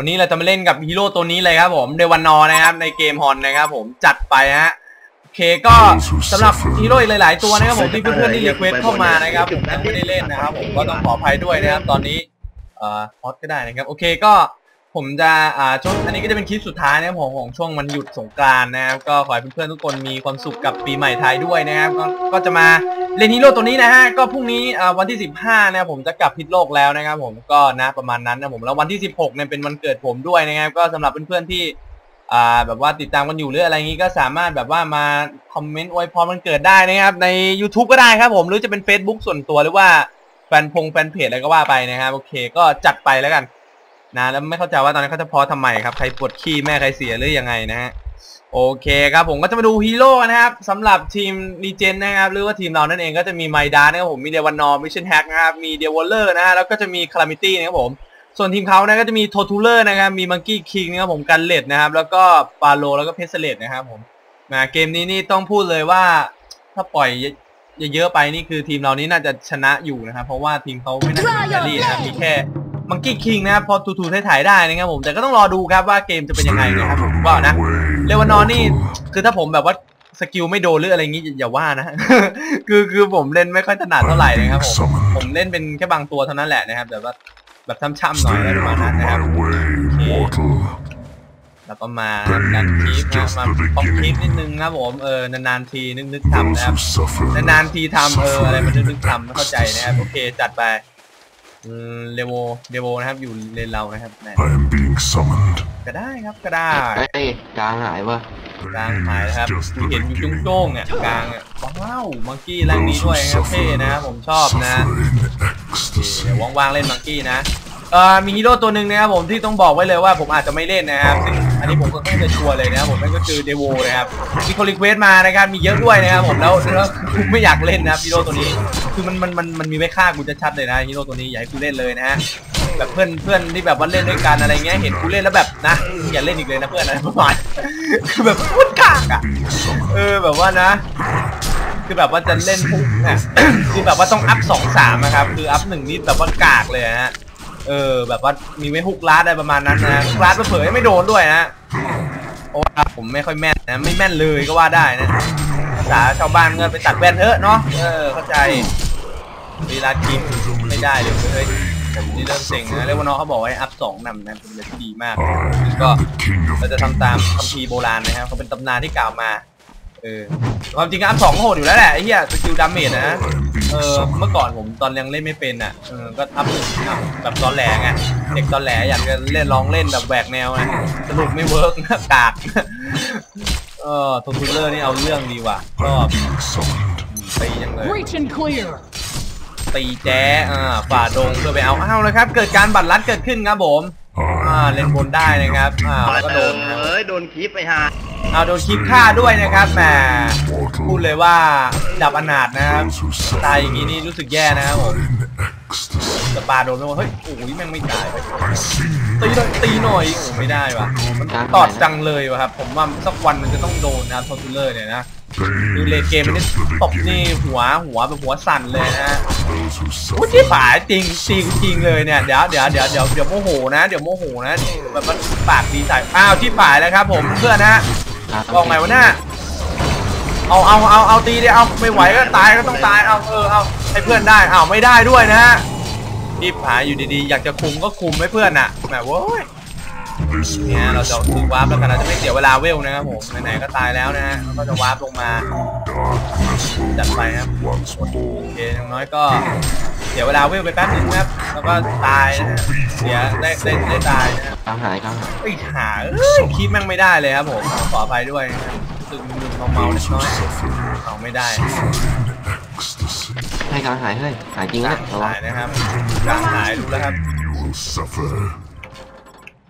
วันนี้เราจะมาเล่นกับฮีโร่ตัวนี้เลยครับผมเดวันนอนะครับในเกมฮอนนะครับผมจัดไปฮะโอเคก็สำหรับฮีโร่อีกหลาย ๆ ตัวนะครับผมที่เพื่อนๆที่รีเควสเข้ามานะครับผมยังไม่ได้เล่นนะครับผมก็ต้องขออภัยด้วยนะครับตอนนี้เอ่อฮอตก็ได้นะครับโอเคก็ ผมจะอ่าช่วงอันนี้ก็จะเป็นคลิปสุดท้ายนะครับผมของช่วงวันหยุดสงกรานต์นะครับก็ขอให้เพื่อนๆทุกคนมีความสุขกับปีใหม่ไทยด้วยนะครับก็ก็จะมาเล่นฮีโร่ตัวนี้นะฮะก็พรุ่งนี้อ่าวันที่ 15นะครับผมจะกลับพิษโลกแล้วนะครับผมก็นะประมาณนั้นนะผมแล้ววันที่ 16เนี่ยเป็นวันเกิดผมด้วยนะครับก็สำหรับเพื่อนๆที่อ่าแบบว่าติดตามกันอยู่หรืออะไรงี้ก็สามารถแบบว่ามาคอมเมนต์อวยพรมันเกิดได้นะครับใน YouTube ก็ได้ครับผมหรือจะเป็น Facebook ส่วนตัวหรือว่าแฟนพงแฟนเพจอะไรก็ว่าไปนะครับโอเค ก็จัดไปแล้วกัน นะแล้วไม่เข้าใจว่าตอนนั้นเขาจะพอทำไมครับใครปวดขี้แม่ใครเสียหรือยังไงนะฮะโอเคครับผมก็จะมาดูฮีโร่นะครับสำหรับทีมรีเจนนะครับหรือว่าทีมเรานั่นเองก็จะมีไมดานะครับผมมีเดวันนอร์มิชชั่นแฮกนะครับมีเดวอลเลอร์นะฮะแล้วก็จะมีคลามิตี้นะครับผมส่วนทีมเขานะก็จะมีโททูเลอร์นะครับมีมังกี้คิงนะครับผมกันเลดนะครับแล้วก็ปาโลแล้วก็เพสเลดนะครับผมนะเกมนี้นี่ต้องพูดเลยว่าถ้าปล่อยเยอะๆไปนี่คือทีมเรานี่น่าจะชนะอยู่นะครับเพราะว่าทีมเขาไม่น่าจะมีแครี่นะครับมีแค่ มังกี้คิงนะครับพอทูทูถ่ายๆได้นะครับผมแต่ก็ต้องรอดูครับว่าเกมจะเป็นยังไงนะครับผมว่านะเลวานอนนี่คือถ้าผมแบบว่าสกิลไม่โดนหรืออะไรงี้อย่าอย่าว่านะ คือคือผมเล่นไม่ค่อยถนัดเท่าไหร่นะครับผมผมเล่นเป็นแค่บางตัวเท่านั้นแหละนะครับแต่ว่าแบบช่ำๆหน่อยอะไรประมาณนั้นนะครับแล้วก็มาดันคลิปนะมาป๊อปคลิปนิดนึงครับผมเออนานๆทีนึกนึกๆทำนะครับนานๆทีทำเอออะไรมันนึกนึกๆทำไม่เข้าใจนะครับโอเคจัดไปอืม เลโวเดโวนะครับอยู่เลนเรานะครับแหม I am being summoned. ก็ได้ครับก็ได้เอ้ยกลางหายวะกลางหายนะครับที่เห็นอยู่จุ้งโจ้งๆเนี่ยกลางอะว้าวมังกี้แรงนี้ด้วยนะครับเท่นะครับผมชอบนะ Suffer in เดี๋ยว ecstasy. ว่างๆเล่นมังกี้นะ เอ่อมีฮีโร่ตัวหนึ่งนะครับผมที่ต้องบอกไว้เลยว่าผมอาจจะไม่เล่นนะครับซึ่งอันนี้ผมก็ค่อนข้างจะชัวร์เลยนะครับผมนั่นก็คือเดโวนะครับมีคนรีเควสมานะครับมีเยอะด้วยนะครับผมแล้วแล้วกูไม่อยากเล่นนะครับฮีโร่ตัวนี้คือมันมันมันมันมีไว้ฆ่ากูจะชัดเลยนะฮีโร่ตัวนี้อย่าให้กูเล่นเลยนะฮะแบบเพื่อนเพื่อนที่แบบว่าเล่นด้วยกันอะไรเงี้ยเห็นกูเล่นแล้วแบบนะอย่าเล่นอีกเลยนะเพื่อนอะไรประมาณคือแบบพูดกากอะเออแบบว่านะคือแบบว่าจะเล่นปุ๊บนี่ยคือแบบว่าต้องอัพสองสามนะครับคืออัพหนึ่งนี่แบบว่ากากเลยฮะ เออ แบบว่ามีไว้ฮุกลาดอะไรประมาณนั้นนะฮุกลาดเผยไม่โดนด้วยนะเพราะว่าผมไม่ค่อยแม่นนะไม่แม่นเลยก็ว่าได้นะภาษาชาวบ้านก็ไปตัดแว่นเถอะเนาะเออเข้าใจเวลากินไม่ได้เลยเฮ้ยผมนี่เริ่มเซ็งนะเรียกว่าน้องเขาบอกว่าอัพสองนำนะเป็นอะไรที่ดีมากก็เราจะทำตามคัมภีร์โบราณนะครับเขาเป็นตำนานที่กล่าวมา เออความจริงก็อัพสองก็โหดอยู่แล้วแหละไอ้เหี้ยสกิลดาเมจนะ I am being เออเมื่อ summoned. ก่อนผมตอนยังเล่นไม่เป็นอะเออก็อัพหนึ่งอัพแบบตอนแหลไงเด็กตอนแหลอยากจะเล่นลองเล่นแบบแหวกแนวนะสรุปไม่เวิร์กนะกากเออโททูเลอร์นี่เอาเรื่องดีว่ะก็ I am being summoned. ตียังเลย Breach and clear. ตีแจ๊อ่าฝ่าดงเพื่อไปเอาอ้าวนะครับ เกิดการบัตรลัดเกิดขึ้นครับผมอ่า I เล่นบนได้นะครับอ่าแล้วก็โดนนะครับ เอ้ยโดนคลิปไปหาเอาโดนคลิปฆ่าด้วยนะครับแหมพูดเลยว่าดับอนาถนะครับตายอย่างนี้นี่รู้สึกแย่นะครับผมสปาโดนไปว่าเฮ้ยโอ้ยแม่งไม่ตายตีหน่อยตีหน่อยโอ้ไม่ได้ว่ะมันตอดจังเลยวะครับผมว่าสักวันมันจะต้องโดนนะครับโททูเลอร์เนี่ยนะ ดูเลน is เกมมันนี่ just the ตบนี่ beginning. หัวหัวแบบหัวสั่นเลยนะฮะ Those who โอ้ suffer ที่ผายจริงจริงจริงเลยเนี่ยเดี๋ยวเดี๋ยวเดี๋ยวเดี๋ยวเดี๋ยวโมโหนะเดี๋ยวโมโหนะแบบมันปากดีใส่อ้าวที่ผายแล้วครับ ผมเพื่อนนะฮะบอกไงวะเนี่ยเอาเอาเอาเอาตีดิเอาไม่ไหวก็ตายก็ต้องตายเอาเออเอาให้เพื่อนได้เอาไม่ได้ด้วยนะฮะรีบหาอยู่ดีๆ อยากจะคุมก็คุมให้เพื่อนน่ะแหมโว้ย this เนี่ยเราจะ world ฝึกวาร์ปแล้วกันเราจะไม่เสียเวลาเวลนะครับผมไหนๆก็ตายแล้วนะฮะเราก็จะวาร์ปลงมา darkness will จัดไปครับ reign once โอ more. เคอย่างน้อยก็เสียเวลาเวลไปแป๊บนึงนะครับแล้วก็ตายนะฮะเสียได้ได้ได้ตายนะฮะกลางหายกลางหายไอ้ยหาเอ้ยคีบแม่งไม่ได้เลยครับผมขออภัยด้วยนะครับรู้สึกมึนๆเมาๆเล็ก Those who น้อย suffer เอาไม่ได้ in ecstasy. ให้กลางหายเฮ้ยหายจริงนะระวังหายนะครับกลางหายดูแล้วครับ You will suffer.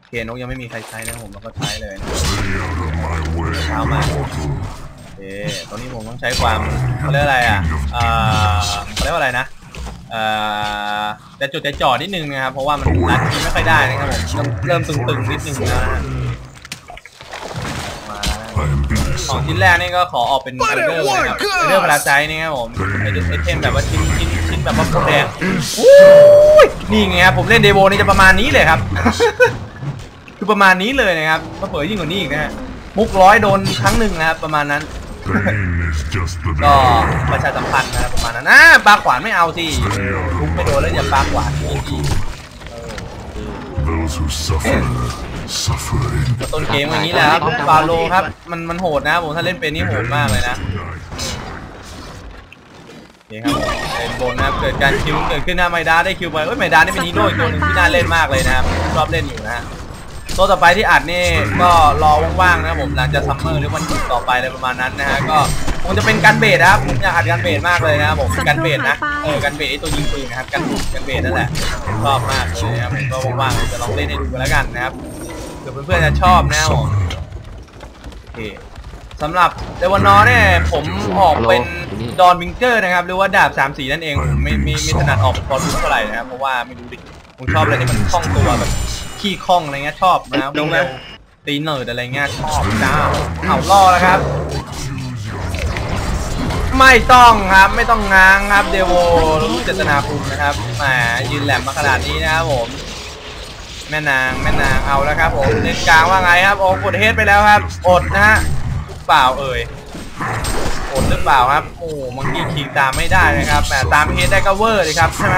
เคนกยังไม่มีใครใช้นะครับผมเราก็ใช้เลยนะ Stay out of my way, How much? mortal. โอเคตอนนี้ผมต้องใช้ความเขาเรียกอะไรอะเอ่อเขาเรียกว่าอะไรนะเอ่อแต่จุดแต่จ่อนิดนึงนะครับ เพราะว่ามันรัดทีไม่ค่อยได้นะครับผมเริ่มเริ่มตึงๆนิดนึงแล้วนะมาแล้วนะ I am being ของชิ้น summoned. แรกนี่ก็ขอออกเป็นไอเดอร์นะครับไอเดอร์พลาไซนี่ครับผมไอเดอร์ไอเทมแบบว่าชิ้นชิ้นชิ้นแบบว่าโคตรแดงอู้ยนี่ไงครับผมเล่นเดโวนี่จะประมาณนี้เลยครับ คือประมาณนี้เลยนะครับก็เปิดยิ่งกว่านี้อีกนะฮะมุกร้อยโดนครั้งหนึ่งนะครับประมาณนั้น ก็ประชาสัมพันธ์นะครับประมาณนั้นอ่าปลาขวานไม่เอาสิลุกไปโดนแล้วอย่าปลาขวานต้นเกมอย่างนี้แหละครับฟาโลครับมันมันโหดนะผมถ้าเล่นเป็นนี่โหดมากเลยนะนี่ครับเป็นบนนะครับเกิดการคิวเกิดขึ้นหน้าไมด้าได้คิวไปเอ้ยไมด้านี่เป็นฮีโร่อีกตัวหนึ่งที่น่าเล่นมากเลยนะครับชอบเล่นอยู่นะฮะ ตัวต่อไปที่อัดนี่ก็รอว่างๆนะผมหลังจากซัมเมอร์หรือวันหยุดต่อไปอะไรประมาณนั้นนะฮะก็คงจะเป็นกันเบสนะครับผมอยากอัดกันเบสมากเลยนะครับผมกันเบสนะเออกันเบสไอ้ตัวยิงปืนนะครับกันกันเบสนั่นแหละชอบมากเลยนะครับผมก็ว่างๆจะลองเล่นให้ดูกันแล้วกันนะครับเผื่อเพื่อนๆจะชอบนะครับผมโอเคสำหรับเดวานอเนี่ยผมออกเป็นดอนวิงเกอร์นะครับหรือว่าดาบสามสีนั่นเองผมไม่ไม่ไม่ถนัดออกบอลลูนเท่าไหร่นะครับเพราะว่าไม่รู้ดิผมชอบอะไรที่มันคล่องตัวแบบ ขี้คล่องอะไรเงี้ยชอบนะครับลงไหมเร็วตีเนิร์ดอะไรเงี้ยชอบจ้าเอาล่อแล้วครับ ไม่ต้องครับไม่ต้องง้างครับเดโวรู้เจตนาคุณนะครับแหมยืนแหลมมาขนาดนี้นะครับผมแม่นางแม่นางเอาแล้วครับผมเล่นกลางว่าไงครับโอ้กดเฮดไปแล้วครับ อดนะฮะเปล่าเอ่ยอดหรือเปล่าครับ โอ้มังกี้คิงตามไม่ได้นะครับแต่ตามเฮดได้ก็เวอร์เลยครับใช่ไหม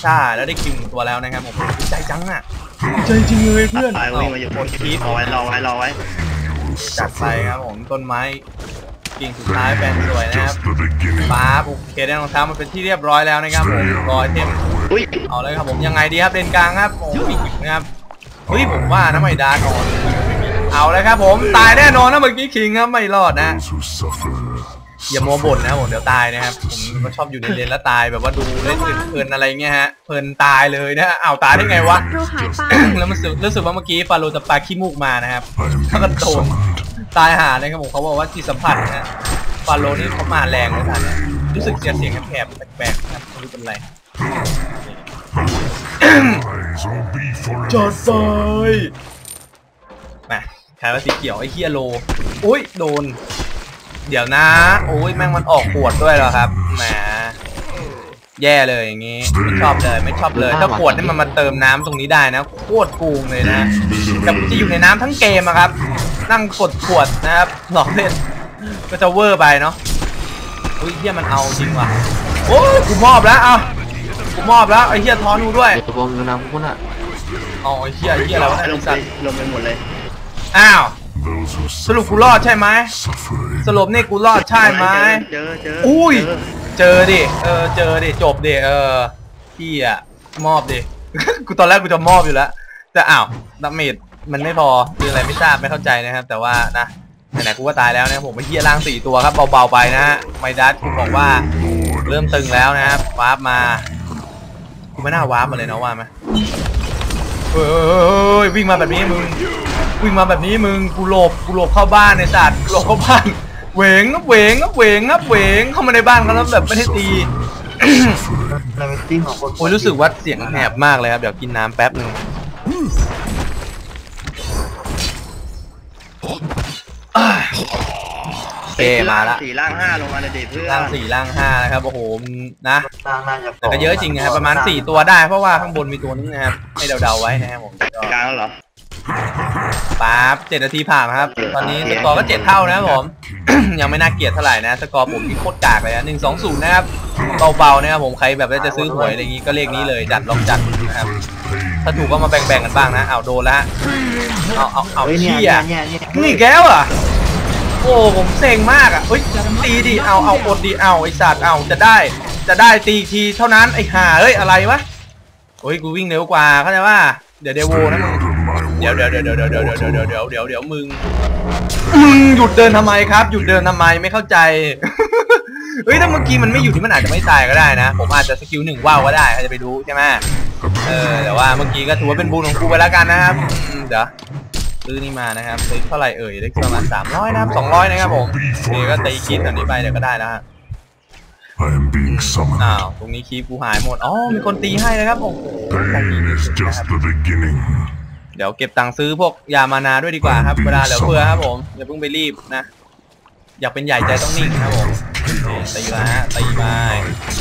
ใช่แล้วได้คิวหนึ่งตัวแล้วนะครับผมดีใจจังอะดีใจจริงเลยเพื่อนตายวิ่งมาอยู่กดคีบรอไว้รอไว้รอไว้จัดไปครับผมต้นไม้กิ่งสุดท้ายแบนสวยนะครับ Just the beginning. ป๊าบโอเคได้รองเท้ามันเป็นที่เรียบร้อยแล้วนะครับผมรอยเทมอุ้ยเอาเลยครับผมยังไงดีครับเลนกลางครับโอ้ยนะครับเฮ้ยผมว่านะไม่ดาก่อนเอาเลยครับผมตายแน่นอนนะเมื่อกี้คิงครับไม่รอดนะ Those who suffer, อย่ามัวบ่นนะครับผมเดี๋ยวตายนะครับผมก็ชอบอยู่ในเลนแล้วตายแบบว่าดูเล่นเพลินๆอะไรเงี้ยฮะเพลินตายเลยนะเอาตายได้ไงวะดูหายไปแล้วมันรู้สึกรู้สึกว่าเมื่อกี้ฟาโรห์จะปาขี้มูกมานะครับ I am ถ้ากัน being โดน summoned. ตายหาเลยครับผมเขาบอกว่าจิตสัมผัสนะฮะฟาโรห์นี่เขามาแรงเลยท่านเนี่ยรู้สึกเสียเสียงแหบๆแปลกๆนะครับไม่รู้เป็นไร Eyes will be จอด forever ไฟมาใครว่าสีเขียวไอ้เฮียโลอุ้ยโดน เดี๋ยวนะโอ้ยแม่งมันออกขวดด้วยเหรอครับแหมแย่เลยอย่างงี้ไม่ชอบเลยไม่ชอบเลย ถ้าขวดนี่มันมาเติมน้ำตรงนี้ได้นะโคตรกูงเลยนะแต่จะอยู่ในน้ำทั้งเกมอะครับ นั่งกดขวดนะครับหลอกเล่นก็จะเวอร์ไปเนาะอุ้ยเฮียมันเอาจริงว่ะโอ้ยกูมอบแล้วเอากูมอบแล้วไอ้เฮียทอนกูด้วยเดี๋ยวผมดูนะพวกน่ะอ๋อไอ้เฮียไอ้เฮียอะไรวะเนี่ยลไอ้งไปสัตว์ลงไปหมดเลยอ้าว Those who สรุปกู suffer, รอดใช่ไหม suffer in สรุปนี่กูรอดใช่ไหมเจอเจออุ้ยเจอเจอดิ เออ เจอดิ จบดิ เออพี่อะมอบดิ กูตอนแรกกูจะมอบอยู่แล้ว แต่อ้าวดาเมจมันไม่พอคืออะไรไม่ทราบไม่เข้าใจนะครับ แต่ว่านะไหนๆกูก็ตายแล้วนะผมไปเฮียล่างสี่ตัวครับเบาๆไปนะฮะไมดัสคุณบอกว่า Lord เริ่มตึงแล้วนะครับวาร์ปมากูไม่น่าวาร์ปมาเลยเนาะว่าไหม เฮ้ยวิ่งมาแบบนี้มึง วิ่งมาแบบนี้มึงกูหลบกูหลบเข้าบ้านในสัตว์กูหลบเข้าบ้านเหวงครับเหวงครับเหวงครับเหวงเข้ามาในบ้านเขาแล้วแบบไม่ได้ตีโอ้ยรู้สึกว่าเสียงแหบมากเลยครับเดี๋ยวกินน้ำแป๊บหนึ่ง เคมาละสี่ล่างห้าลงมาเลยดิเพื่อนล่างสี่ล่างห้านะครับโอ้โหมันนะแต่ก็เยอะจริงนะครับประมาณ4ตัวได้ เพราะว่าข้างบนมีตัวนึงนะครับให้เดาๆไว้นะครับผมก็กลางแล้วเหรอปั๊บเจ็ดนาทีผ่านครับ ตอนนี้สกอร์ก็เจ็ดเท่านะครับผม ยังไม่น่าเกลียดเท่าไหร่นะ สกอร์ผมที่โคตรกากเลยนะหนึ่งสองศูนย์นะครับเบาๆนะครับผมใครแบบว่าจะซื้อหวยอะไรอย่างงี้ก็เลขนี้เลยจัดลองจัดนะครับ first pain. ถ้าถูกก็มาแบ่งๆกันบ้างนะเอาโดนละเอาเอาเอาเฮ้ยเนี่ยเชี่ยเนี่ยเนี่ยนี่แก้วอะ โอ้ผมเซ็งมากอะเฮ้ยตีดิเอาเอาอดดิเอาไอสัตว์เอาจะได้ จะได้ตีทีเท่านั้นไอห่าเฮ้ยอะไรวะโอ้ยกูวิ่งเร็วกว่าเข้าใจว่าเดี๋ยวเดโวนะมึงเดี๋ยวเดี๋ยวเดี๋ยวเดี๋ยวเดี๋ยวเดี๋ยวเดี๋ยวเดี๋ยวเดี๋ยวเดี๋ยวมึงมึงหยุดเดินทำไมครับ หยุดเดินทำไมไม่เข้าใจเฮ้ยถ้าเมื่อกี้มันไม่หยุดที่มันอาจจะไม่ตายก็ได้นะ ผมอาจจะสกิลหนึ่งว่าวก็ได้ใครจะไปรู้ใช่ไหมเออแต่ว่าเมื่อกี้ก็ถือว่าเป็นบุญของกูไปแล้วกันนะครับเดี๋ยว ซื้อนี่มานะครับซื้อเท่าไหร่เอ่ยได้ประมาณสามร้อยนะครับสองร้อยนะครับผมนี่ก็ตีคิดแบบนี้ไปเดี๋ยวก็ได้แล้วฮะ I am being summoned. อ้าวตรงนี้คีบกูหายหมดอ๋อมีคนตีให้นะครับโอ้โหใจดี Pain ที่ is สุดนะค just รับ the beginning. เดี๋ยวเก็บตังค์ซื้อพวกยามานาด้วยดีกว่าครับเวลาเหลือเฟือครับผมอย่าเพิ่งไปรีบนะ อยากเป็นใหญ่ใจต้องนิ่งครับผมนี่ ตีมาฮะตีมา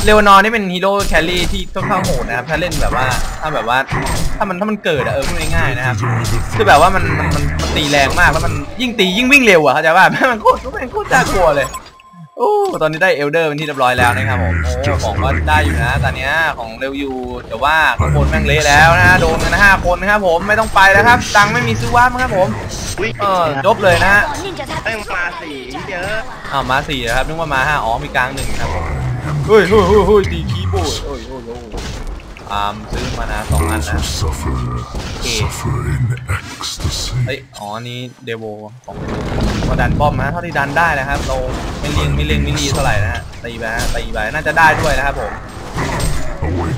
เรวานอนนี่เป็นฮีโร่แคลรี่ที่ค่อนข้างโหดนะครับถ้าเล่นแบบว่าถ้าแบบว่าถ้ามันถ้ามันเกิดอะเออพูดง่ายๆนะครับคือแบบว่ามันมันมันตีแรงมากแล้วมันยิ่งตียิ่งวิ่งเร็วอะเข้าใจป่ะแมันโคตรแมันโคตรน่ากลัวเลย โอ้ตอนนี้ได้เอลเดอร์เป็นที่เรียบร้อยแล้วนะครับผมโอ้ของก็ได้อยู่นะตอนเนี้ยของเร็วอยู่แต่ว่าข้างบนแม่งเละแล้วนะโดนกันนะห้าคนนะครับผมไม่ต้องไปแล้วครับตังค์ไม่มีซื้อวาร์ปนะครับผมอุ้ยเออจบเลยนะฮะแม่งมาสีเยอะอ้าวมาสี่นะครับนึกว่ามาห้าอ๋อมีกลางหนึ่งครับผมเฮ้ยเฮ้ยเฮ้ยเฮ้ยตีคีย์บอร์ดเฮ้ยเฮ้ยเฮ้ยอามซื้อมานะสองอัน Those นะ who suffer, suffer in ecstasy. เอ้ยอ๋ออันนี้เดโวของก็ดันป้อมนะเท่าที่ดันได้นะครับเราไม่เลียงไม่เลียงไม่รีเท่าไหร่นะฮะตีไปฮะตีไปน่าจะได้ด้วยนะครับผม Awake,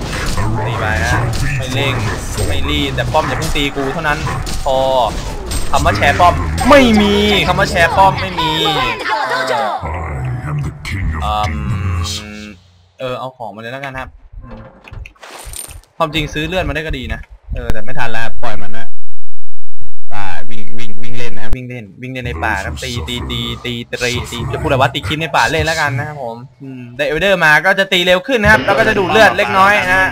ตีไป arise, ฮะ and ไม่ be เร่ง wonderful. ไม่รีบแต่ป้อมอย่าเพิ่งตีกูเท่านั้นพอคำว่าแชร์ป้อมไม่มีคำว่าแชร์ป้อมไม่มี I am the king อื of ม demons. เออเอาของมาเลยแล้วกันครับอืมความจริงซื้อเลือดมาได้ก็ดีนะเออแต่ไม่ทันแล้วปล่อยมันนะป่าวิ่งวิ่ง วิ่งเล่นนะวิ่งเล่น วิ่งเล่นในป่าครับตีตีตีตีตีตีจะพูดอะไรว่าตีคิดในป่าเล่นแล้วกันนะครับผมอืมได้เอลเดอร์มาก็จะตีเร็วขึ้นนะครับแล้วก็จะดูดเลือดเล็กน้อยนะฮะ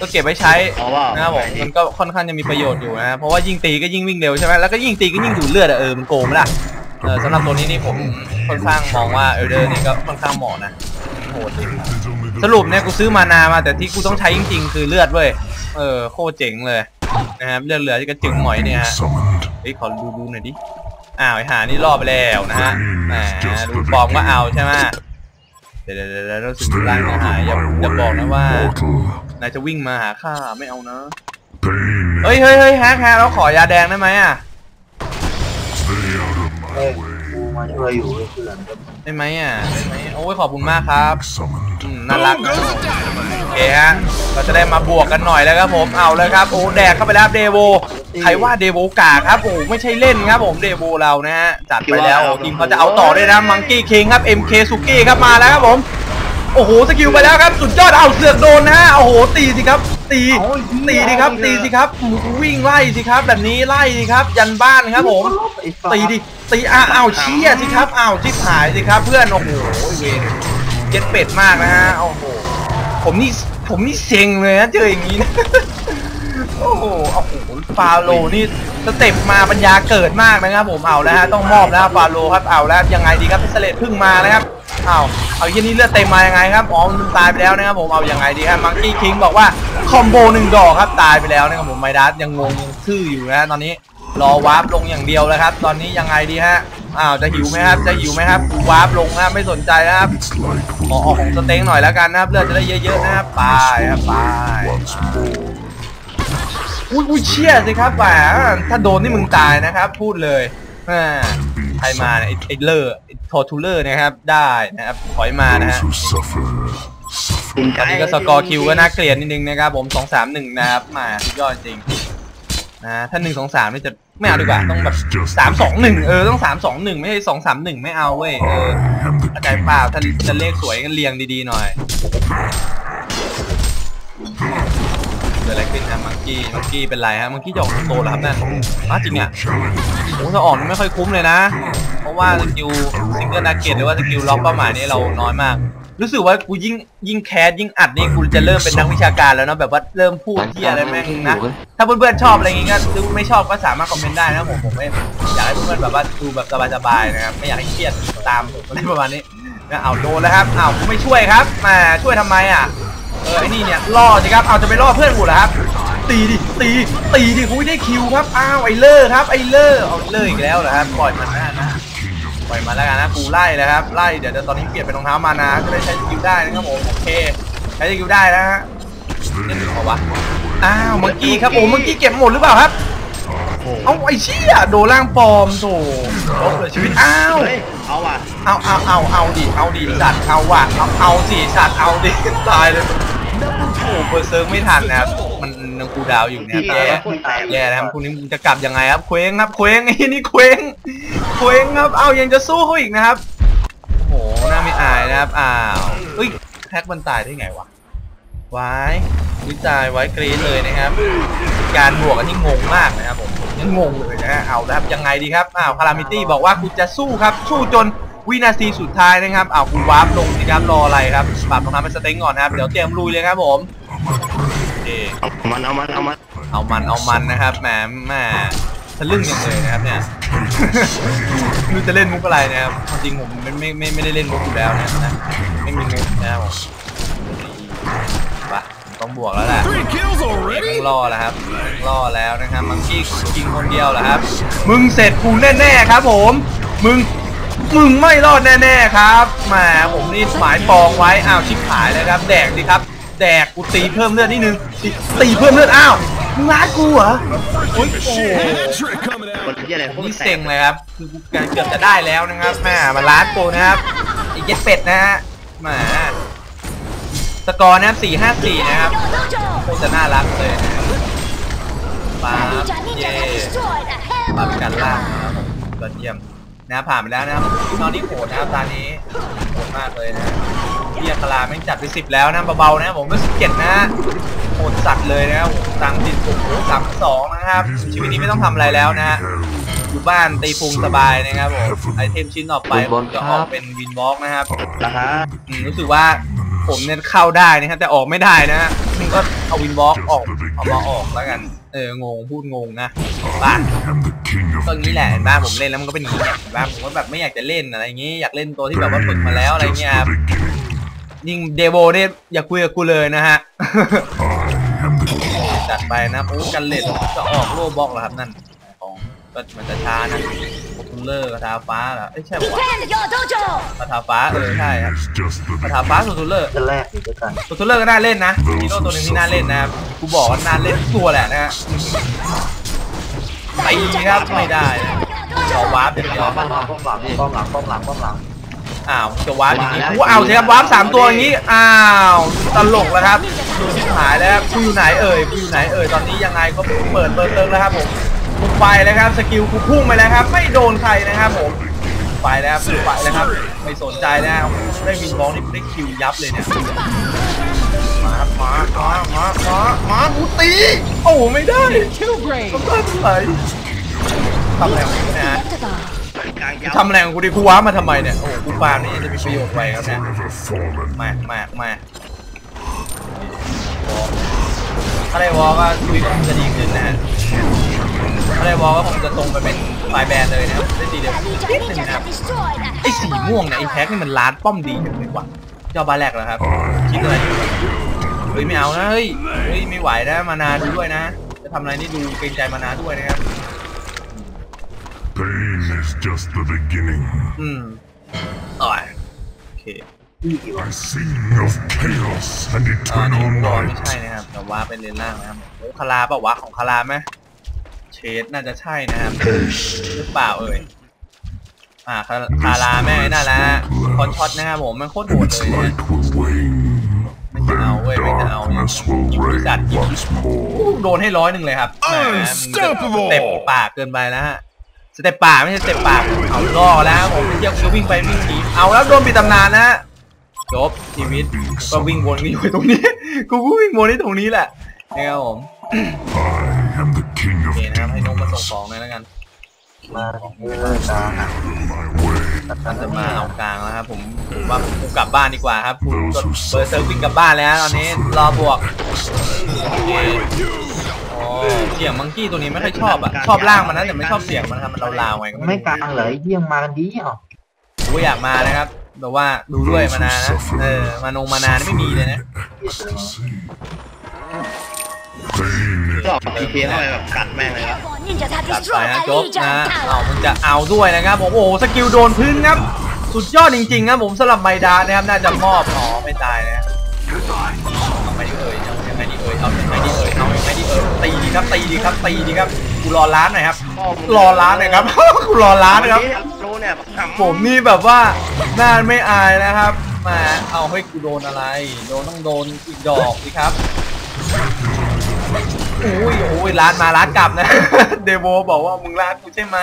ก็เก็บไว้ใช้เพราะว่านะครับผมมันก็ค่อนข้างจะมีประโยชน์อยู่นะเพราะว่ายิ่งตีก็ยิ่งวิ่งเร็วใช่ไหมแล้วก็ยิ่งตีก็ยิ่งดูดเลือดอะเออมันโกงไหมล่ะเออสำหรับตัวนี้นี่ผมค่อนข้างมองว่าเอลเดอร์นี่ก็ค่อนข้างเหมาะนะโหดจริง It is only the สรุปเนี่ยกูซื้อมานามาแต่ที่กูต้องใช้จริงๆ คือเลือดเว้ยเออโคตรเจ๋งเลยนะครับเลือดเหลือที่กระจึงหมอยเนี่ยฮะ summoned. เฮ้ยขอดูดูหน่อยดิ อ้าวไอหานี่รอบไปแล้วนะฮะแหมดูปลอมก็เอาใช่ไหมเดี๋ยวเดี๋ยวเดี๋ยวเดี๋ยวรู้สึก Stay ร่างจะหาย out อย่า of อย่า my บอก way, นะว่า mortal. นายจะวิ่งมาหาข้าไม่เอานะ Pain เฮ้ยเฮ้ยเฮ้ยแฮกแฮกเราขอยาแดงได้ไหมอะ Stay out of my way. ได้ไหมอะได้ไหมโอ้ยขอบคุณมากครับ Summoned. อืมน่ารักนะโอเคฮะเราจะได้มาบวกกันหน่อยแล้วครับผมเอาเลยครับโอ้แดกเข้าไปแล้วเดโวใครว่าเดโวกากครับโอ้ไม่ใช่เล่นครับผมเดโวเรานะฮะจัดไปแล้วโอ้ทีมเขาจะเอาต่อด้วยนะมังกี้คิงครับ MK สุกี้ครับมาแล้วครับผม โอ้โหสกิลไปแล้วครับสุดยอดเอาเสือกโดนนะฮะโอ้โหตีสิครับ ตีตีสิครับ ตีสิครับวิ่งไล่สิครับ แบบนี้ไล่สิครับ ยันบ้านครับผมตีดิตีอ้าวอ้าวเชี่ยสิครับอ้าวชิบหายสิครับ เพื่อนโอ้โหเวรเจ็ดเป็ดมากนะฮะโอ้โหผมนี่ผมนี่เซ็งเลยนะเจออย่างนี้นะโอ้โหโอ้โหฟาโลนี่สเต็ปมาปัญญาเกิดมากนะครับผมเอาแล้วฮะต้องมอบแล้วฟาโลครับเอาแล้วยังไงดีครับพิเศษพึ่งมานะครับเอาเอายี่นี้เลือดเต็มมายังไงครับอ๋อมันตายไปแล้วนะครับผมเอาอยังไงดีครับมังกี้คิงบอกว่าคอมโบหนึ่งดอกครับตายไปแล้วนะครับผมไมดัสยังงงยังทื่ออยู่นะตอนนี้รอวาร์ปลงอย่างเดียวแล้วครับ ตอนนี้ยังไงดีฮะอ้าวจะหิวไหมครับจะหิวไหมครับวาร์ปลงนะครับไม่สนใจนะครับขอออกของสเต็งหน่อยแล้วกันนะครับเลือดจะได้เยอะๆนะครับไปครับไปอุ้ยเชี่ยสิครับแหมถ้าโดนนี่มึงตายนะครับ พูดเลยอ่า รมาเนี่ยไอ้ไอ้เลอร์ทอทูเลอร์นะครับ ได้นะครับถอยมานะ Those ฮะ who suffer, suffer. ตอนนี้ก็สกอร์คิวก็น่าเกลียดนิดนึงนะครับ ผมสองสามหนึ่งนะครับมาสุดยอดจริงนะถ้าหนึ่งสองสามนี่จะไม่เอาดีกว่าต้องแบบสามสองหนึ่งเออต้องสามสองหนึ่งไม่ใช่สองสามหนึ่งไม่เอาเว้ยเออ I am the เข้าใจ king เปล่า of ถ้าจะเลขสวยก็เรียงดีๆหน่อยเกิดอะไร ขึ้นครับมังกี้มังกี้เป็นไรฮะมังกี้จะออกโตแล้วครับนั่นอ้าจริงอะโอ้ถ้าออกนี่ไม่ค่อยคุ้มเลยนะ เพราะว่าสกิลซิงเกิลนาเกตหรือว่าสกิลล็อกเป้าหมายนี่เราน้อยมาก รู้สึกว่ากูยิ่งยิ่งแคสยิ่งอัดนี่กูจะเริ่มเป็นนักวิชาการแล้วเนาะแบบว่าเริ่มพูดเที่ยอะไรแม่งนะถ้าเพื่อนๆชอบอะไรอย่างงี้ก็หรือไม่ชอบก็สามารถคอมเมนต์ได้นะผมผมไม่อยากให้เพื่อนๆแบบว่าดูแบบสบายๆนะครับไม่อยากให้เครียดตามผมอะไรประมาณนี้นะเอาโดนแล้วครับเอาไม่ช่วยครับมาช่วยทำไมอะ เออไอ้นี่เนี่ยล่อสิครับเอาจะไปล่อเพื่อนกูเหรอครับตีดิตีตีดิคุยได้คิวครับอ้าวไอ้เลอร์ครับไอ้เลอร์เอาเลอร์อีกแล้วเหรอครับปล่อยมันนะนะปล่อยมันแล้วกันนะกูไล่เลยครับไล่เดี๋ยวเดี๋ยวตอนนี้เปลี่ยนเป็นรองเท้ามานะจะได้ใช้สกิลได้นะครับผมโอเคใช้สกิลได้นะฮะ Stay เล่นหนึ่ง out เอาวะอ้าวเมื่อกี้ครับโอ้เมื่อกี้เก็บหมดหรือเปล่าครับเอาไอ้เชี่ยโดนร่างปลอมโถลบเลยชีวิตอ้าวเฮ้ยเอาว่ะเอาเอาเอาเอาดิเอาดิสัตว์เอาว่ะเอาเอาสิสัตว์เอาดิตายเลย โอ้เบอร์เซิร์กไม่ทันนะครับ มันยังกูดาวอยู่นะครับแย่แย่นะครับพรุ่งนี้มึงจะกลับยังไงครับ เคว้งครับ เคว้งไอ้นี่เคว้ง เคว้งครับ เอายังจะสู้เขาอีกนะครับ โอ้โหน่าไม่อายนะครับ อ้าวเฮ้ยแท็กมันตายได้ไงวะ ไว้วิจัยไว้กรีดเลยนะครับ การบวกกันที่งงมากนะครับผมผมยังงงเลยนะฮะเอาแล้วครับยังไงดีครับ อ้าวคารามิตี้บอกว่าคุณจะสู้ครับ สู้จน วินาทีสุดท้ายนะครับอ้าวคุณวาร์ปลงสิครับรออะไรครับปรับรองเท้าเป็นสเต็งก่อนนะครับเดี๋ยวเตรียมลุยเลยครับผมโอเคเอามันเอามันเอามันเอามันเอามันนะครับแหมแหมทะลึ่งอย่างเลยนะครับเนี่ยไม่รู้จะเล่นมุกอะไรนะครับจริงๆผมไม่ไม่ไม่ไม่ได้เล่นมุกอยู่แล้วนะนะไม่มีมุกนะครับผมไปต้องบวกแล้วแหละ Three kills ต้อง already? ล่อแล้วครับต้องล่อแล้วนะครับมังกี้กินคนเดียวเหรอครับ มึงเสร็จกูแน่ๆครับผม มึง มึงไม่รอดแน่ๆครับแหมผมนี่หมายปองไว้อ้าวชิบหายเลยครับ แดกดิครับ แดกกูตีเพิ่มเลือดนิดนึงตีตีเพิ่มเลือดอ้าวมึงรัดกูเหรอโอ้ยโอ้โห Hat trick coming คน out. ที่อะไรพวกนี่เซ็งเลยครับคือกูเกือบจะได้แล้วนะครับแม่มาล้านโกนะครับอีกเย็ดเป็ดนะฮะแหมสกอร์นะครับสี่ห้าสี่นะครับโคตรจะน่ารักเลยนะครับปาบเย่ปาบกันล่างนะครับผมยอดเยี่ยม นะผ่านไปแล้วนะครับตอนนี้โหดนะครับตอนนี้โหดมากเลยนะพี่อัคราแม่งจัดไปสิบแล้วนะเบาๆนะผมก็สิบเจ็ดนะฮะโหดสัตว์เลยนะครับผมตังค์ติดโอ้โหสามสองนะครับ ชีวิตนี้ไม่ต้องทำอะไรแล้วนะฮะอยู่บ้านตีพุงสบายนะครับผมไอเทมชิ้นออกไปบผอมลจะครับออกเป็นวินวอล์กนะครับนะฮะอืมรู้สึกว่าผมเนี่ยเข้าได้นะครับแต่ออกไม่ได้นะฮะมึงก็เอาวินวอล์กออกเอามาออกแล้วกัน เอองงพูดงงนะบ้าตอนนี้แหละเห็นบ้าผมเล่นแล้วมันก็เป็นอย่างนี้เห็นบ้าผมก็แบบไม่อยากจะเล่นอะไรอย่างงี้อยากเล่นตัวที่แบบว่าฝึกมาแล้วอะไรเงี้ยครับยิ่งเดโบเนี่ยอย่าคุยกับกูเลยนะฮะจัดไปนะโอ้กันเล่นจะออกโลบล็อกเหรอครับนั่นของมันจะช้านะ คทูลเลอร์กระทาฟ้าเหรอเอ้ยใช่ปะวะ Defend your dojo! กระทาฟ้าเออใช่ครับ It's just the กระทาฟ้าโคทูลเลอร์จะแรกอยู่ด้วยกันโคทูลเลอร์ก็น่าเล่นนะฮีโร่ตัวหนึงที่น่าเล่นนะครับกูบอกว่าน่าเล่นทุกตัวแหละนะฮะตีครับไม่ได้นะรอวาร์ปเดี๋ยวเดี๋ยวป้อมหลังป้อมหลังป้อมหลังป้อมหลังป้อมหลัง อ้าวจะวาร์ปอย่างนี้กูเอาใช่ครับวาร์ปสามตัวอย่างนี้อ้าวตลกแล้วครับดูชิบหายแล้วครับกูอยู่ไหนเอ่ยกูอยู่ไหนเอ่ยตอนนี้ยังไงก็เปิดเปิดเติมแล้วครับผมกู ไปแล้วครับสกิลกูพุ่งไปแล้วครับไม่โดนใครนะครับผมไปแล้วครับไปแล้วครับไม่สนใจแล้วได้วินบอลนี่ได้คิวยับเลยเนี่ยมามามามามามากูตีโอ้ไม่ได้คิวเบรกทำอะไรทำอะไรของกูนะทำอะไรของกูดิกูว้ามาทำไมเนี่ยโอ้กูฟาร์มนี่จะมีประโยชน์ไปครับเนี่ย forever fallen. มามามาถ้าได้วอลก็ชีวิตผมจะดีขึ้นนะฮะ ถ้าได้วอลก็ผมจะตรงไปเป็นไฟล์แบนเลยนะครับได้สีเดียวนิดนึงนะครับไอ้สีม่วงเนี่ยไอ้แพ็คนี่มันล้านป้อมดีจังเลยว่ะเจ้าบาแรกแล้วครับคิดอะไรอยู่เฮ้ยไม่เอานะเฮ้ยเฮ้ยไม่ไหวนะมานาดูด้วยนะ จะทำอะไรนี่ดูเกรงใจมานาด้วยนะครับ Pain is just the beginning. อืมอ่อยโอเค I sing of chaos and อ่านี่ eternal บอลไม่ night. ใช่นะครับแต่ว่าเป็นเลนล่างนะครับโอ้คาราเปล่าวะของคาราไหม เชดน่าจะใช่นะครับหรือเปล่าเอ่ยอ่าคาคาราแม่งไอ้นั่นแหละฮะคอนช็อตนะครับผมมันโคตรโหด Its เลยนะ light will wane. Then เอาเว้ยไม่จะเอา darkness will reign That- once more. โดนให้ร้อยหนึ่งเลยครับแหมมึงจะส Unstoppable เต็ปปากเกินไปแล้วฮะสเต็ปปากไม่ใช่สเต็ปปากเอาล่อแล้วผมเที่ยวจะวิ่งไปวิ่งหนีเอาแล้วโดนปิดตำนานนะฮะจบชีวิตก็วิ่งวนนี่อยู่ตรงนี้กูก็วิ่งวนที่ตรงนี้แหละนะครับผม I am the king โอ of เคนะครับให้นกมาส่ง demons. ของเลยแล้วกัน มาเลยกลางอะ My way. ท่านจะมาเอากลางแล้วครับผมผมว่าผมกลับบ้านดีกว่าครับคุณกดเบอร์เซอร์วิ่งกลับบ้านแล้วตอนนี้รอบวกโอเคอ๋อเสียงมังกี้ตัวนี้ไม่ค่อยชอบอะชอบล่างมันนะแต่ไม่ชอบเสียงมันครับมันลาวๆไงก็ไม่ไม่กลางเหรอไอ้เยี่ยมมากันดีอะกูอยากมานะครับแต่ว่าดูด้วยมานานนะเออมานงมานานไม่มีเลยนะ Ecstasy. Pain ก็ is ออกทีพีเข้าไปแบบกัดแม่งเลยครับ Ninja have จัดไป destroyed นะจบนะเอามึงจะเอาด้วยนะครับผมโอ้โหสกิลโดนพื้นครับ สุดยอดจริงๆครับผมสำหรับไมดานะครับน่าจะมอบอ๋อไม่ตายนะเอาไม่ดีเอ่ยเอายังไงดีเอ่ยเอาไงดีเอ่ยเอาไงดีเอ่ยตีดีครับตีดีครับตีดีครับกูรอล้านหน่อยครับรอล้านหน่อยครับกูรอล้านนะครับรู้เนี่ยผมนี่แบบว่าหน้าไม่อายนะครับมาเอาให้กูโดนอะไร โดนต้องโดนอีกดอกสิครับ อ้ยโอ้ยร้านมาร้านกลับนะ เดโวบอกว่ามึงร้านกูใช่ไหม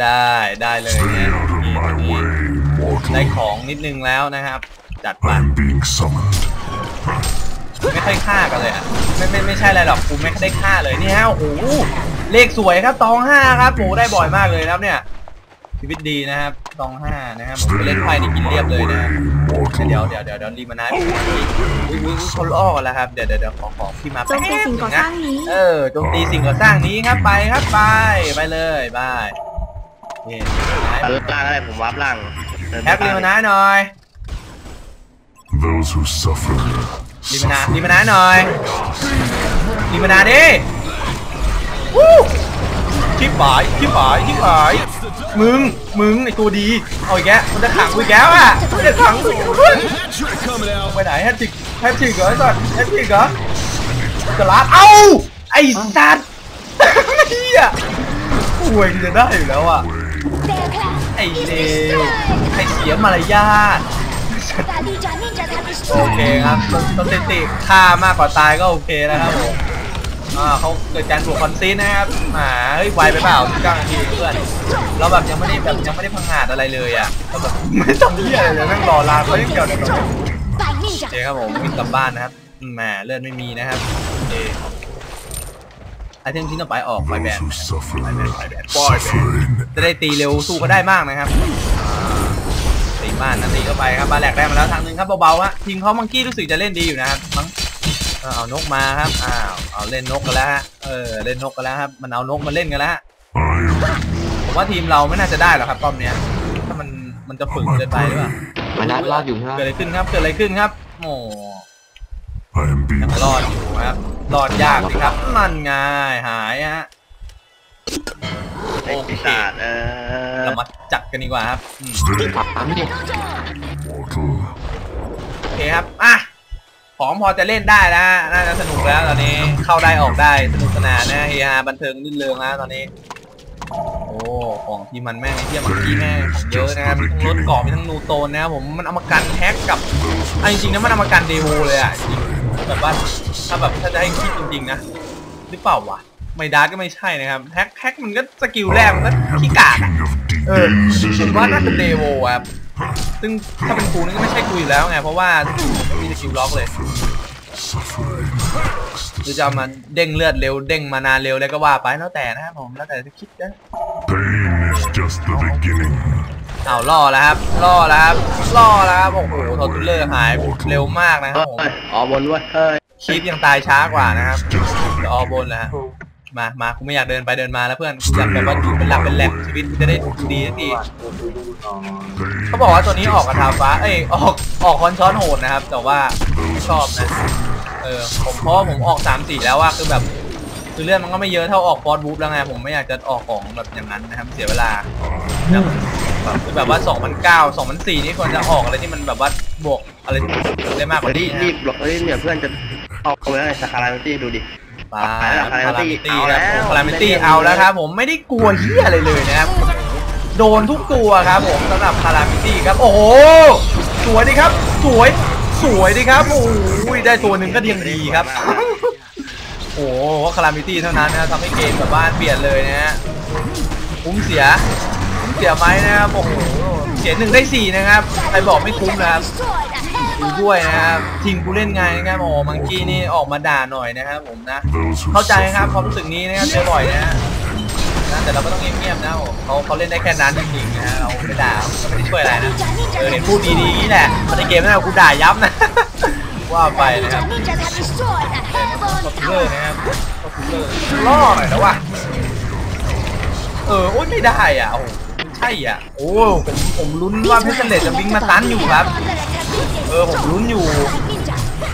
ได้ได้เลย stay นะ out of นี่ my นี่ way, ได้ mortal. ของนิดนึงแล้วนะครับ จัดไป I'm being summoned. ไม่ค่อยฆ่ากันเลยอะไม่ไม่ไม่ใช่อะไรหรอกกูไม่ได้ฆ่าเลยนี่ฮะโอ้โหเลขสวยครับตองห้าครับโอ้โหได้บ่อยมากเลยนะครับเนี่ย ชีวิตดีนะครับตองห้านะครับผมเล่นไพ่นี่กินเรียบเลยนะ เดี๋ยวเดี๋ยวเดี๋ยวเดี๋ยวรีมานาอุ้ยอุ้ยอุ้ยเขาล่อกแล้วครับ เดี๋ยวเดี๋ยวเดี๋ยวขอขอพี่มาโจมตีสิ่งก่อสร้างนี้ เออโจมตีสิ่งก่อสร้างนี้ครับไปครับไปไปเลยบายนี่ตัดล่างอะไรผมวาร์ปล่างแฮปรีมานาหน่อย Those who suffer รีมานารีมานาหน่อยรีมานาดิวู้ ชิบหายชิบหายชิบหายมึงมึงไอตัวดีเอาอีกแกมันจะขังกูอีกแล้วอะมันจะขังกูด้วยไปไหนแฮตติกแฮตติกเหรอไอ้สัตว์แฮตติกเหรอจะลาดเอ้าไอ้สัตว์เฮียป่วยจะได้อยู่แล้วอะไอ้เลวไอ้เสียมารยาทโอเคครับสถิติค่ามากกว่าตายก็โอเคแล้วครับผม อ่าเขาเกิดการบวกคอนซีนะครับอ่าเฮ้ยไวไปเปล่าเก้านาทีเพื่อนเราแบบยังไม่ได้แบบยังไม่ได้พังงาดอะไรเลยอะก็แบบไม่ทำเหี้ยอะไรเลยแม่งรอลาเขาอย่างเดียวเลยครับโอเคครับผมวิ่งกลับบ้านนะครับอืมแหมเลือดไม่มีนะครับโอเคไอเทมชิ้นต่อไปออกไฟแบ Those น who suffer ไฟแบนไฟแบนปอยแบน suffer in จะได้ตีเร็วสู้ก็ได้มากนะครับตีบ้านนะตีเข้าไปครับบาแหลกได้มาแล้วทางหนึงครับเบาๆฮะทีมเขามังกี้รู้สึกจะเล่นดีอยู่นะครับมั้ง เออเอานกมาครับอ้าวเอาเล่นนกกันแล้วฮะเออเล่นนกกันแล้วครับมันเอานกมาเล่นกันแล้วฮะ I am ผมว่าทีมเราไม่น่าจะได้หรอกครับรอบเนี้ยถ้ามันมันจะฝึกเกินไปหรือเปล่ามันนัดรอดอยู่ใช่ไหมเกิดอะไรขึ้นครับเกิดอะไรขึ้นครับโอ้ I am being ยังรอดอยู่ครับรอดยากสิครับ มันไงหายฮะไอ้ปีศาจเออเรามาจัดกันดีกว่าครับอืม steady ถามนี่ mortal โอเคครับอะ ของพอจะเล่นได้แล้วน่าจะสนุกแล้วตอนนี้เข้าได้ออกได้สนุกสนานนะเฮฮาบันเทิงรื่นเริงแล้วตอนนี้ โอ้ของที่มันแม่งเทียมันที่แม่งของเยอะนะครับมีทั้งรถเกาะมีทั้งนูโตนนะครับผมมันเอามากันแฮกกับเอาจริงๆนะมันเอามากันเดโวเลยอะจริงแบบว่าถ้าแบบถ้าจะให้คิดจริงๆนะหรือเปล่าวะไม่ดาร์กก็ไม่ใช่นะครับแฮกแฮกมันก็สกิลแรกมันก็ขี้กากอะเออผมว่าน่าจะเดโวครับ ซึ่งถ้าเป็นกูนี่ก็ไม่ใช่กูอยู่แล้วไง เพราะว่าผมไม่มีสกิลล็อกเลย suffer in หรือจะเอามาเด้งเลือดเร็วเด้งมานานเร็วอะไรก็ว่าไปแล้วแต่นะครับผมแล้วแต่จะคิดนะ pain is just the beginning เอาล่อแล้วครับล่อแล้วครับล่อแล้วครับโอ้โหทอร์ตูเลอร์หายเร็วมากนะครับผมเฮ้ยอ๋อบนด้วยเฮ้ยคีฟยังตายช้ากว่านะครับ just the เดี๋ยวออบนแล้วฮะ มามากูไม่อยากเดินไปเดินมาแล้วเพื่อนกูอยากแบบว่าอยู่เป็นหลักเป็นแหล่งชีวิตกูจะได้ดูดีสักที pain เขาบอกว่าตัวนี้ออกกระทาฟ้า เอ้ยออกออกคอนช้อนโหดนะครับ แต่ว่าไม่ชอบนะเออผมเพราะว่าผมออกสามสี่แล้วว่าคือแบบคือเลือดมันก็ไม่เยอะเท่าออกฟอร์ดบูฟแล้วไงผมไม่อยากจะออกของแบบอย่างนั้นนะครับเสียเวลานะครับคือแบบว่า2 0 0 2 0 0นี่ควรจะออกอะไรที่มันแบบว่าบวกอะไรได้มากกว่ารีนี้บนะรีบหลบเฮ้ยเนี่ยเพื่อนจะเอาไปแล้วไอ้สคาราเมตี้ดูดิ ไปพารามิตี้เอาคแล้รับวพารามิตี้เอาแล้วครับผมไม่ได้กลัวเหี้ยอะไรเลยนะครับ โดนทุกตัวครับผมสำหรับพารามิตี้ครับ โอ้โห สวยดีครับ สวย สวยดีครับ โอ้ยได้ตัวหนึ่งก็ยังดีครับโอ้โหคารามิตี้เท่านั้นนะทำให้เกมแบบบ้านเปลี่ยนเลยนะฮะคุ้มเสีย คุ้มเสียไหมนะครับ โอ้โห เสียหนึ่งได้สี่นะครับ ใครบอกไม่คุ้มนะครับ ดูด้วยนะครับทีมกูเล่นไงนะครับโอ้มังกี้นี่ออกมาด่าหน่อยนะครับผมนะ เข้าใจครับความรู้สึกนี้นะครับเจอบ่อยนะฮะนะแต่เราก็ต้องเงียบๆนะผมเขาเขาเล่นได้แค่นั้นจริงๆนะเราไม่ด่าก็ไม่ได้ช่วยอะไรนะเออเห็นพูดดีๆนี่แหละในเกมนั่นกูด่ายับนะว่าไปนะครับก็คูลเลอร์นะครับก็คูลเลอร์ล่อหน่อยนะว่ะเออโอ๊ยไม่ได้อะโอ้ใช่อะโอ้ผมผมลุ้นว่าเพชรเลตจะวิ่งมาตันอยู่ครับ ออผมลุ้นอยู่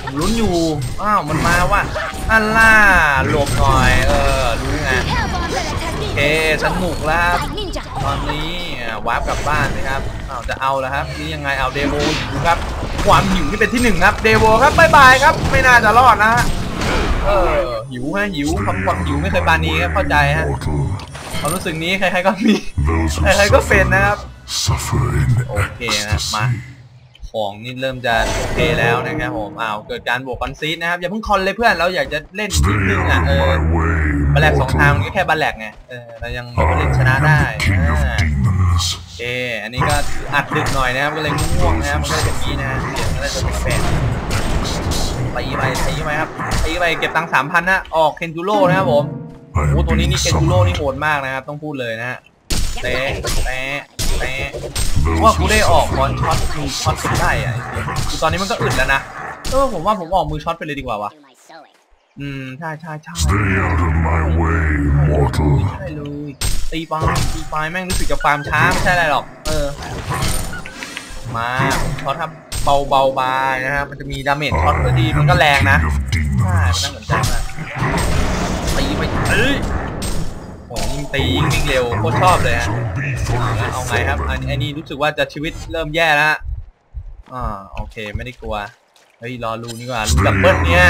ผมลุ้นอยู่อ้าวมันมาว่ะอันล่าหลบหน่อยเออรู้ไงโอเคสนุกแล้วครับตอนนี้อะวาร์ปกลับบ้านนะครับอ้าวจะเอาแล้วครับนี่ยังไงเอาเดโวหิวครับความหิวที่เป็นที่หนึ่งครับเดโวครับบายบายครับ ไม่น่าจะรอดนะฮะเออหิวฮะหิวคำความหิวไม่เคยปรานีครับเข้าใจฮะ mortal ความรู้สึกนี้ใครๆก็มี those who ใครๆก็เป็นนะครับ suffer in โอเคนะมา ของนี่เริ่มจะโอเคแล้วนะครับผมอ้าวเกิดการบวกคอนซีดนะครับอย่าเพิ่งคอนเลยเพื่อนเราอยากจะเล่นนิดนึงอะเออ my way บัลแลกสองทางมันก็แค่บัลแลกไงเออเรายังเราก็เล่นชนะได้ king อ่า of demons โอเคอันนี้ก็อัดดึกหน่อยนะครับก็เลยง่วงนะครับมันก็เลยแบบนี้นะเสียงมันก็เลยจะแปลกๆตีไปตีไปครับตีไปเก็บตังค์สามพันนะออกเคนจูโร่นะครับผม I โอ้ am ตัวนี้ being นี่เคนจูโร่ summoned นี่โหดมากนะครับต้องพูดเลยนะฮะเตะเตะ แม่ว่ากูได้ออกบอลช็อตมือช็อตเป็นได้อะคือตอนนี้มันก็อึดแล้วนะเออผมว่าผมออกมือช็อตไปเลยดีกว่าวะ do my sewing. อืมใช่ใช่ใช่ Stay out of my way, mortal. ใช่เลยตีปลายตีปลายแม่งรู้สึกจะฟาร์มช้าไม่ใช่อะไรหรอก เออ มาช็อตครับเบาเบาๆบายนะครับมันจะมีดาเมจช็อตก็ดีมันก็แรงนะ King of ใช่มัน demons. น่าสนใจมากตีไปเอ้ยโอ้ยยิ่ง ตียิ่งวิ่งเร็วโคตรชอบเลยฮะเอาไงครับอันอันนี้รู้สึกว่าจะชีวิตเริ่มแย่แล้วอ่าโอเคไม่ได้กลัวเฮ้ยรอรูนี่กว่ารูดับเบิลเนี่ย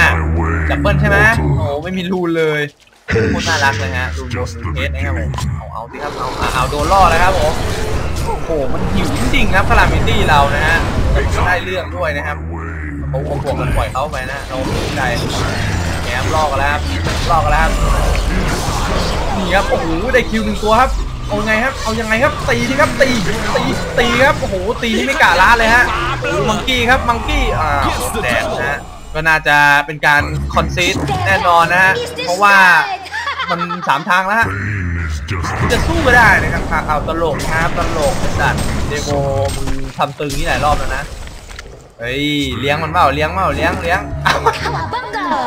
ดับเบิลใช่ไหมโอ้ไม่มีรูเลยโคตรน่ารักเลยฮะรูนบนรูเทสนะครับผมเอาเอาสิครับเอาเอาโดนล่อแล้วครับผมโอ้โหมันหิวจริงๆครับคารามิตี้เรานะฮะได้เรื่องด้วยนะครับ Way, โอ้โหบวกกันปล่อยเขาไปนะเราไม่ใจ แง้มลอกันแล้วครับลอกันแล้วครับนี่ครับโอ้โหได้คิวหนึ่งตัวครับเอาไงครับเอายังไงครับตีดิครับตีตีตีครับโอ้โหตีนี่ไม่กะละเลยฮะมังกี้ครับมังกี้อ่าแดดนะฮะก็น่าจะเป็นการคอนซีดแน่นอนนะฮะเพราะว่ามันสามทางแล้วฮะจะสู้ก็ได้นะครับเอาตลกนะครับตลกจัดเดโมมึงทำตึงนี่หลายรอบแล้วนะ เฮ้ยเลี้ยงมันเปล่าเลี้ยงเปล่าเลี้ยงเลี้ยง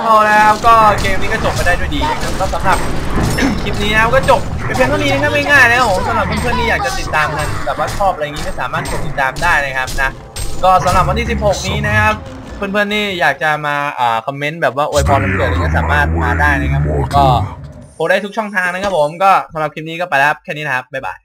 เอาแล้วก็เกมนี้ก็จบไปได้ด้วยดีนะครับก็สำหรับคลิปนี้นะครับก็จบไปเพียงเท่านี้นะครับง่ายๆนะครับผมสำหรับเพื่อนๆที่อยากจะติดตามกันแบบว่าชอบอะไรอย่างนี้ก็สามารถกดติดตามได้นะครับนะก็สำหรับวันที่ 16 นี้นะครับเพื่อนๆนี่อยากจะมาอ่าคอมเมนต์แบบว่าอวยพรวันเกิดอะไรก็สามารถมาได้นะครับผมก็โพสต์ได้ทุกช่องทางนะครับผมก็สำหรับคลิปนี้ก็ไปแล้วครับแค่นี้นะครับบ๊ายบาย